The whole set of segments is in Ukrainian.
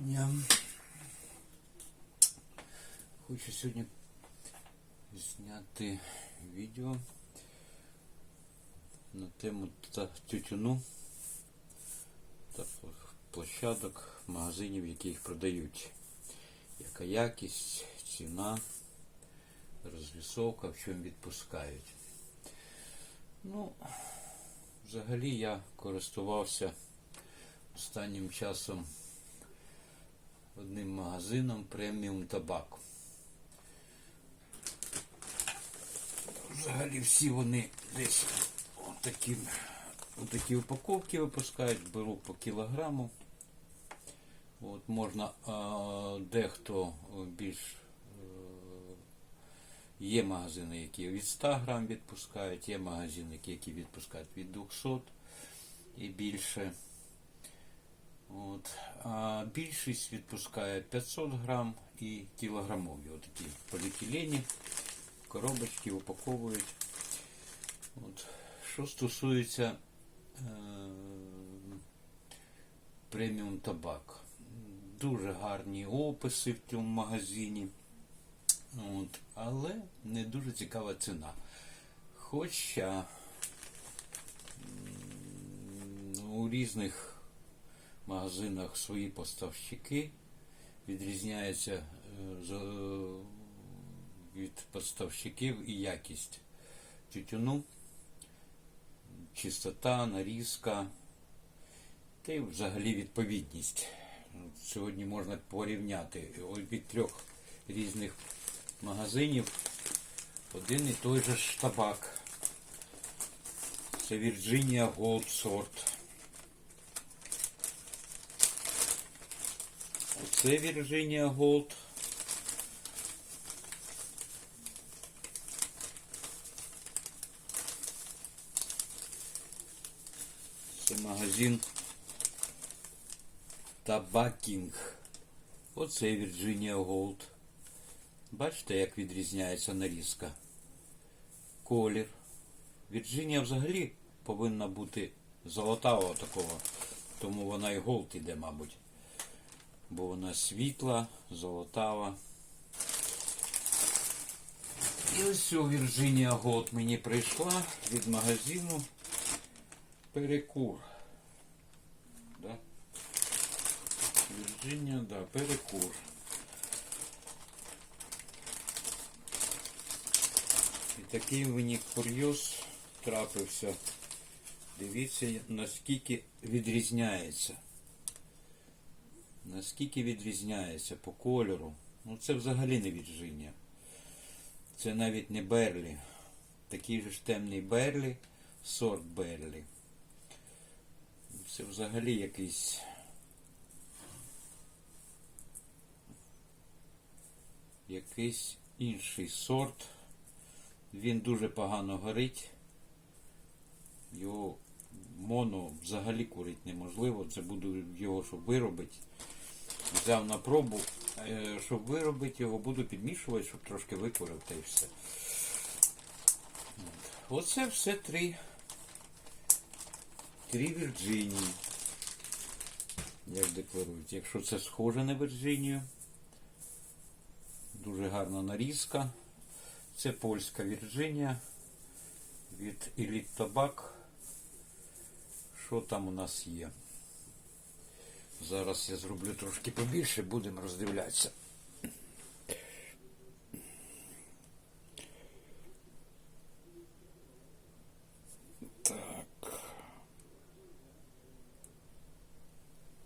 дня. Хочу сьогодні зняти відео на тему тютюну та площадок магазинів, які їх продають. Яка якість, ціна, розвісовка, в чому відпускають. Ну, взагалі я користувався останнім часом одним магазином преміум табак. Взагалі всі вони десь отакі, отакі упаковки випускають, беру по кілограму. От можна а, дехто більш е, є магазини, які від 100 грам відпускають, є магазини, які відпускають від 200 і більше. От. А більшість відпускає 500 грам і кілограмові. Отакі поліетилені, коробочки упаковують. От. Що стосується е- преміум табак. Дуже гарні описи в цьому магазині. От. Але не дуже цікава ціна. Хоча у різних магазинах свої поставщики відрізняються е, від поставщиків і якість тютюну, чистота, нарізка та й взагалі відповідність. Сьогодні можна порівняти від трьох різних магазинів один і той же ж табак. Це Virginia Gold Sort. Оце Virginia Gold. Це магазин Табакінг. Оце Virginia Gold. Бачите, як відрізняється нарізка? Колір. Virginia взагалі повинна бути золотавого такого, тому вона і голд іде, мабуть. Бо вона світла, золотава. І ось у Virginia Gold мені прийшла від магазину Перекур. Да? Virginia, да, Перекур. І такий мені курйоз трапився. Дивіться, наскільки відрізняється. Наскільки відрізняється по кольору. Ну це взагалі не віджиння. Це навіть не Берлі. Такий же ж темний Берлі, сорт Берлі. Це взагалі якийсь. Якийсь інший сорт. Він дуже погано горить. Його моно взагалі курить неможливо. Це буду його, щоб виробити. Взяв на пробу, Е, щоб виробити його, буду підмішувати, щоб трошки викурив та й все. Оце все три. Три Вірджинії. Як декларують. Якщо це схоже на Вірджинію, дуже гарна нарізка. Це польська Вірджинія від Elite Tobacco. Що там у нас є? Зараз я зроблю трошки побільше, будемо роздивлятися. Так.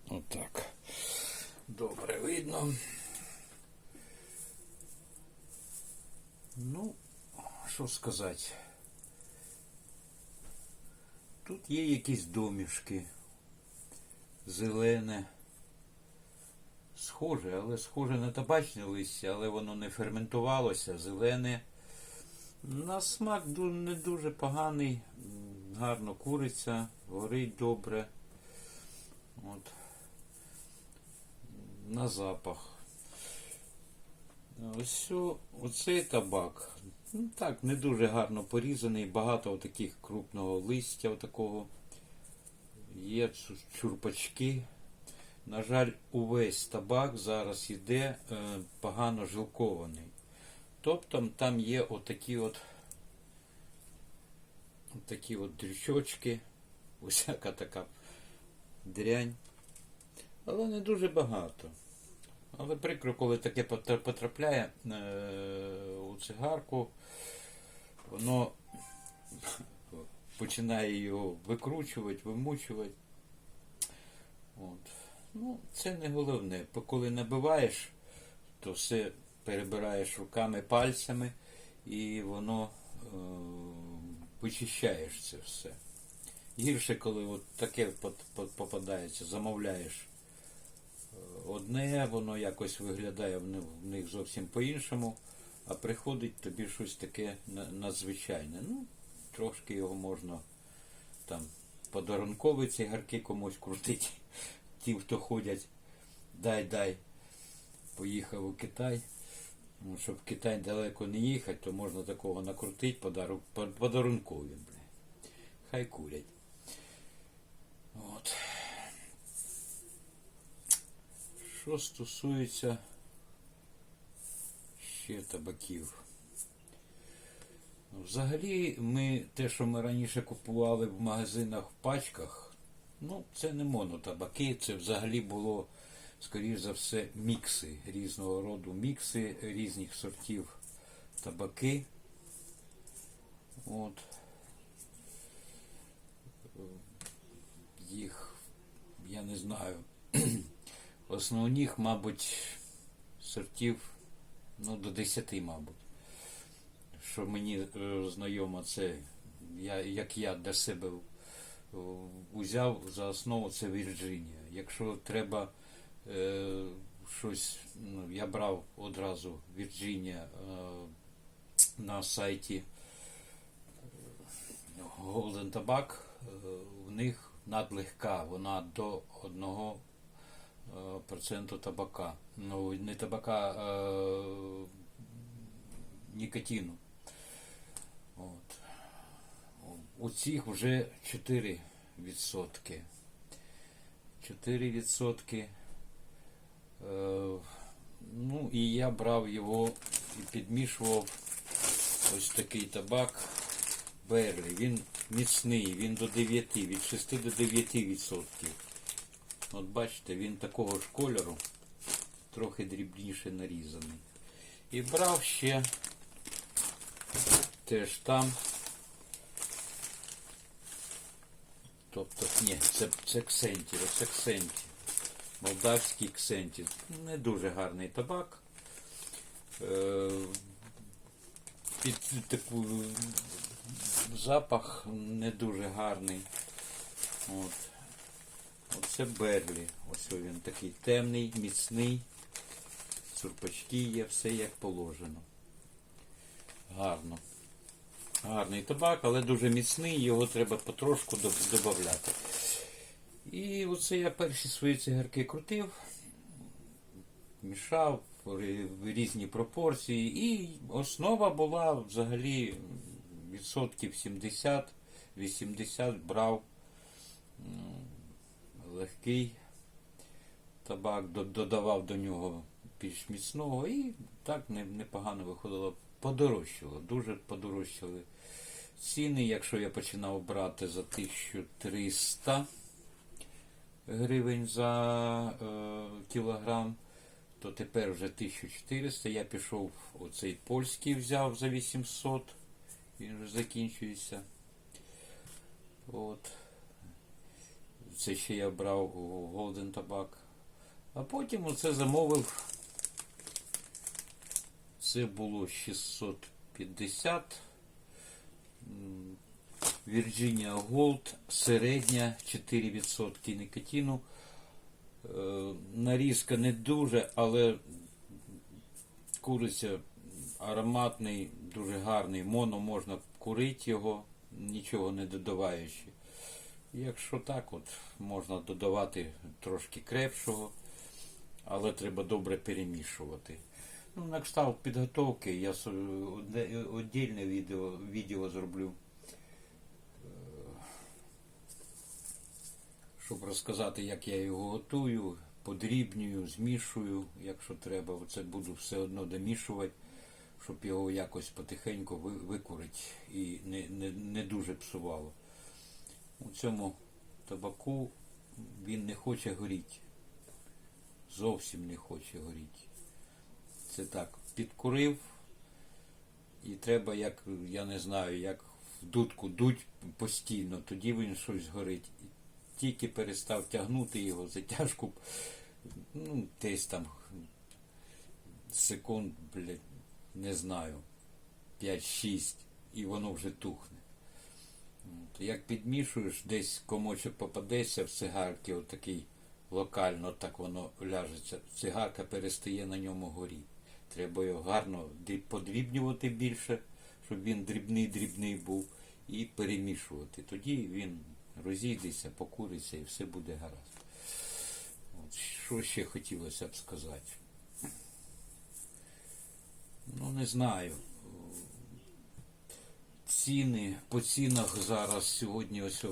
Отак. Добре видно. Ну, що сказати. Тут є якісь домішки. Зелене. Схоже, але схоже на табачне листя, але воно не ферментувалося, зелене. На смак не дуже поганий, гарно куриться, горить добре. От. На запах. Ось оцей табак. Ну, так, не дуже гарно порізаний, багато таких крупного листя такого. Є чурпачки. На жаль, увесь табак зараз іде е, погано жилкований. Тобто там є отакі от, такі от дрючочки, усяка така дрянь. Але не дуже багато. Але прикро, коли таке потрапляє е, у цигарку, воно починає його викручувати, вимучувати. От. Ну, це не головне. Коли набиваєш, то все перебираєш руками, пальцями, і воно е, вичищаєш це все. Гірше, коли от таке попадається, замовляєш е, одне, воно якось виглядає в них зовсім по-іншому, а приходить тобі щось таке надзвичайне. Ну, трошки його можна там подарункові цигарки комусь крутити. Ті, хто ходять, дай, дай, поїхав у Китай. Ну, щоб в Китай далеко не їхати, то можна такого накрутити подару, по- подарункові, бля. Хай курять. От. Що стосується ще табаків. Взагалі, ми те, що ми раніше купували в магазинах в пачках, ну, це не монотабаки, це взагалі було, скоріш за все, мікси різного роду мікси різних сортів табаки. От. Їх, я не знаю, основних, мабуть, сортів, ну, до 10, мабуть що мені е, знайомо, це я, як я для себе е, узяв за основу це Вірджинія. Якщо треба е, щось, ну, я брав одразу Вірджинія е, на сайті Golden Tobacco, е, в них надлегка, вона до одного проценту табака. Ну, не табака, е, нікотину. От. У цих вже 4 відсотки. 4 відсотки. Е, ну і я брав його і підмішував ось такий табак Берлі. Він міцний, він до 9, від 6 до 9 відсотків. От бачите, він такого ж кольору, трохи дрібніше нарізаний. І брав ще теж там. Тобто, ні, це, це ксентів, це ксентів. Молдавський ксентів. Не дуже гарний табак. Е, під таку запах не дуже гарний. От. Оце Берлі. Ось він такий темний, міцний. Цурпачки є, все як положено. Гарно. Гарний табак, але дуже міцний, його треба потрошку додати. І оце я перші свої цигарки крутив, мішав в різні пропорції. І основа була взагалі відсотків 70-80 брав легкий табак, додавав до нього більш міцного і так непогано виходило. Подорожчало, дуже подорожчали ціни. Якщо я починав брати за 1300 гривень за е, кілограм, то тепер вже 1400. Я пішов оцей польський взяв за 800. Він вже закінчується. От. Це ще я брав Golden Tobacco. А потім оце замовив. Це було 650. Virginia Gold, середня 4% никотину. Е, Нарізка не дуже, але куриця ароматний, дуже гарний. Моно можна курити його, нічого не додаваючи. Якщо так, от можна додавати трошки крепшого, але треба добре перемішувати. Ну, на кшталт підготовки я віддільне відео, відео зроблю, щоб розказати, як я його готую, подрібнюю, змішую, якщо треба. Оце буду все одно домішувати, щоб його якось потихеньку викурити і не, не, не дуже псувало. У цьому табаку він не хоче горіти. Зовсім не хоче горіти. Це так, підкурив, і треба, як, я не знаю, як в дудку дуть постійно, тоді він щось горить. І тільки перестав тягнути його затяжку, ну, десь там секунд, блядь, не знаю, 5-6, і воно вже тухне. Як підмішуєш, десь комочок попадеться в цигарки, отакий локально так воно ляжеться. Цигарка перестає на ньому горіти. Треба його гарно подрібнювати більше, щоб він дрібний-дрібний був, і перемішувати. Тоді він розійдеться, покуриться і все буде гаразд. От, що ще хотілося б сказати? Ну, не знаю. Ціни по цінах зараз сьогодні ось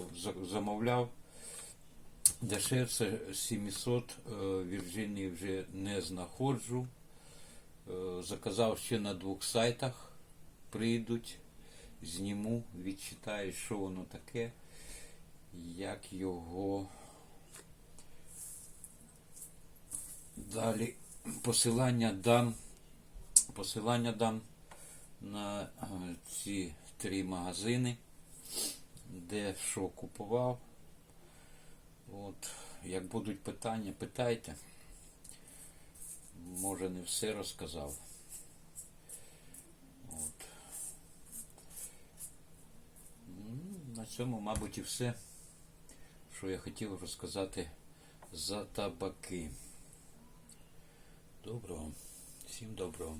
замовляв. Дешевше 700 е, Вірджинії вже не знаходжу. Е, Заказав ще на двох сайтах. Прийдуть, зніму, відчитаю, що воно таке, як його далі посилання дам. Посилання дам на е, ці три магазини, де що купував. От, як будуть питання, питайте може не все розказав. От. Ну, на цьому, мабуть, і все, що я хотів розказати за табаки. Доброго, всім доброго.